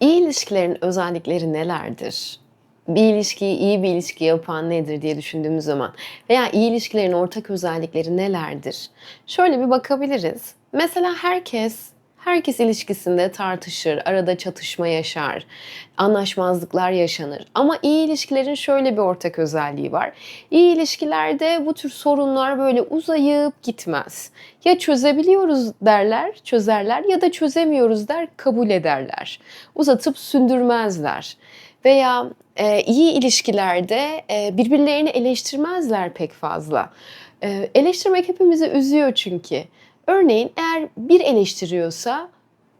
İyi ilişkilerin özellikleri nelerdir? Bir ilişkiyi iyi bir ilişki yapan nedir diye düşündüğümüz zaman veya iyi ilişkilerin ortak özellikleri nelerdir? Şöyle bir bakabiliriz. Mesela herkes herkes ilişkisinde tartışır, arada çatışma yaşar, anlaşmazlıklar yaşanır. Ama iyi ilişkilerin şöyle bir ortak özelliği var. İyi ilişkilerde bu tür sorunlar böyle uzayıp gitmez. Ya çözebiliyoruz derler, çözerler ya da çözemiyoruz der, kabul ederler. Uzatıp sündürmezler. Veya e, iyi ilişkilerde e, birbirlerini eleştirmezler pek fazla. E, eleştirmek hepimizi üzüyor çünkü. Örneğin eğer bir eleştiriyorsa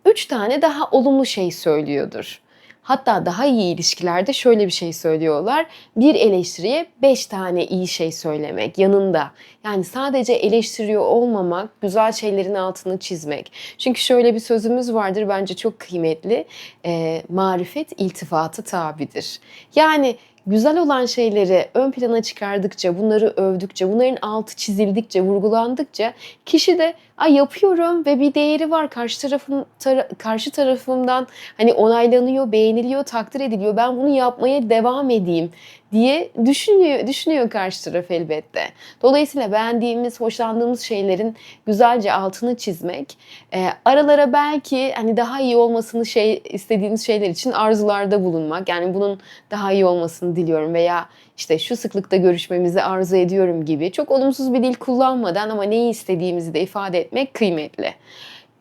üç tane daha olumlu şey söylüyordur. Hatta daha iyi ilişkilerde şöyle bir şey söylüyorlar. Bir eleştiriye beş tane iyi şey söylemek yanında. Yani sadece eleştiriyor olmamak, güzel şeylerin altını çizmek. Çünkü şöyle bir sözümüz vardır bence çok kıymetli. E, marifet iltifatı tabidir. Yani güzel olan şeyleri ön plana çıkardıkça, bunları övdükçe, bunların altı çizildikçe, vurgulandıkça kişi de Ay yapıyorum ve bir değeri var karşı tarafım tara- karşı tarafımdan hani onaylanıyor, beğeniliyor, takdir ediliyor. Ben bunu yapmaya devam edeyim diye düşünüyor düşünüyor karşı taraf elbette. Dolayısıyla beğendiğimiz, hoşlandığımız şeylerin güzelce altını çizmek, e, aralara belki hani daha iyi olmasını şey istediğiniz şeyler için arzularda bulunmak. Yani bunun daha iyi olmasını diliyorum veya işte şu sıklıkta görüşmemizi arzu ediyorum gibi çok olumsuz bir dil kullanmadan ama neyi istediğimizi de ifade etmek kıymetli.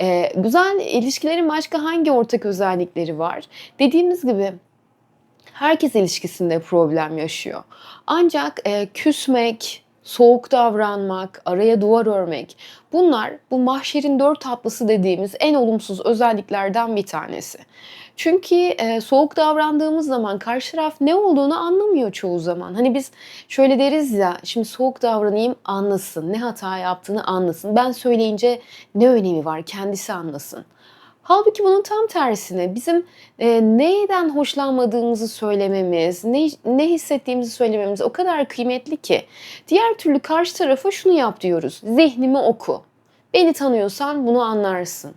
Ee, güzel ilişkilerin başka hangi ortak özellikleri var? Dediğimiz gibi herkes ilişkisinde problem yaşıyor. Ancak e, küsmek, soğuk davranmak, araya duvar örmek bunlar bu mahşerin dört atlısı dediğimiz en olumsuz özelliklerden bir tanesi. Çünkü e, soğuk davrandığımız zaman karşı taraf ne olduğunu anlamıyor çoğu zaman. Hani biz şöyle deriz ya şimdi soğuk davranayım anlasın, ne hata yaptığını anlasın. Ben söyleyince ne önemi var kendisi anlasın. Halbuki bunun tam tersine bizim e, neyden hoşlanmadığımızı söylememiz, ne, ne hissettiğimizi söylememiz o kadar kıymetli ki. Diğer türlü karşı tarafa şunu yap diyoruz. Zihnimi oku. Beni tanıyorsan bunu anlarsın.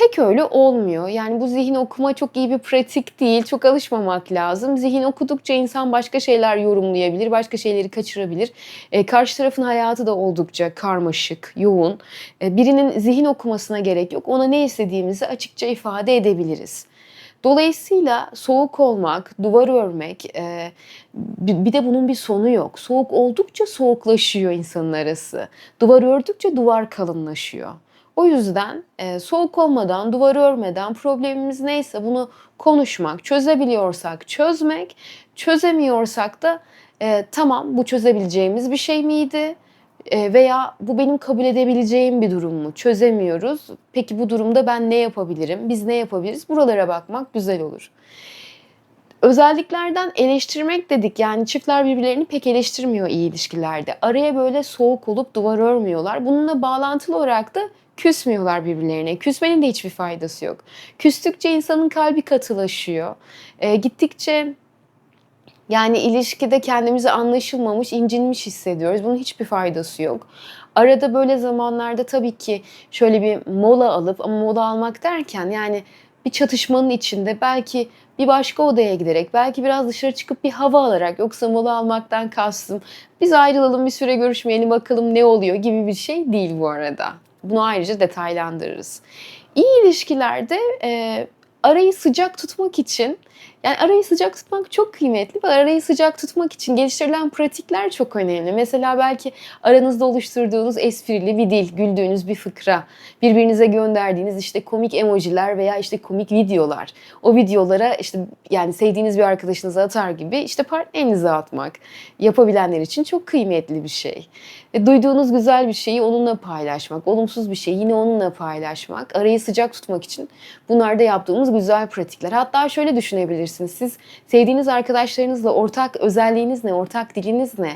Pek öyle olmuyor. Yani bu zihin okuma çok iyi bir pratik değil. Çok alışmamak lazım. Zihin okudukça insan başka şeyler yorumlayabilir, başka şeyleri kaçırabilir. E, karşı tarafın hayatı da oldukça karmaşık, yoğun. E, birinin zihin okumasına gerek yok. Ona ne istediğimizi açıkça ifade edebiliriz. Dolayısıyla soğuk olmak, duvar örmek, e, bir de bunun bir sonu yok. Soğuk oldukça soğuklaşıyor insanın arası. Duvar ördükçe duvar kalınlaşıyor. O yüzden e, soğuk olmadan, duvarı örmeden problemimiz neyse bunu konuşmak, çözebiliyorsak çözmek, çözemiyorsak da e, tamam bu çözebileceğimiz bir şey miydi? E, veya bu benim kabul edebileceğim bir durum mu? Çözemiyoruz. Peki bu durumda ben ne yapabilirim? Biz ne yapabiliriz? Buralara bakmak güzel olur. Özelliklerden eleştirmek dedik. Yani çiftler birbirlerini pek eleştirmiyor iyi ilişkilerde. Araya böyle soğuk olup duvar örmüyorlar. Bununla bağlantılı olarak da küsmüyorlar birbirlerine. Küsmenin de hiçbir faydası yok. Küstükçe insanın kalbi katılaşıyor. E, gittikçe yani ilişkide kendimizi anlaşılmamış, incinmiş hissediyoruz. Bunun hiçbir faydası yok. Arada böyle zamanlarda tabii ki şöyle bir mola alıp ama mola almak derken yani bir çatışmanın içinde belki bir başka odaya giderek, belki biraz dışarı çıkıp bir hava alarak yoksa mola almaktan kastım biz ayrılalım bir süre görüşmeyelim bakalım ne oluyor gibi bir şey değil bu arada. Bunu ayrıca detaylandırırız. İyi ilişkilerde e, arayı sıcak tutmak için yani arayı sıcak tutmak çok kıymetli ve arayı sıcak tutmak için geliştirilen pratikler çok önemli. Mesela belki aranızda oluşturduğunuz esprili bir dil, güldüğünüz bir fıkra, birbirinize gönderdiğiniz işte komik emojiler veya işte komik videolar. O videolara işte yani sevdiğiniz bir arkadaşınıza atar gibi işte partnerinize atmak yapabilenler için çok kıymetli bir şey. Ve duyduğunuz güzel bir şeyi onunla paylaşmak, olumsuz bir şeyi yine onunla paylaşmak, arayı sıcak tutmak için bunlar da yaptığımız güzel pratikler. Hatta şöyle düşünebilirsiniz. Siz sevdiğiniz arkadaşlarınızla ortak özelliğiniz ne, ortak diliniz ne?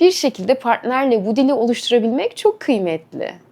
Bir şekilde partnerle bu dili oluşturabilmek çok kıymetli.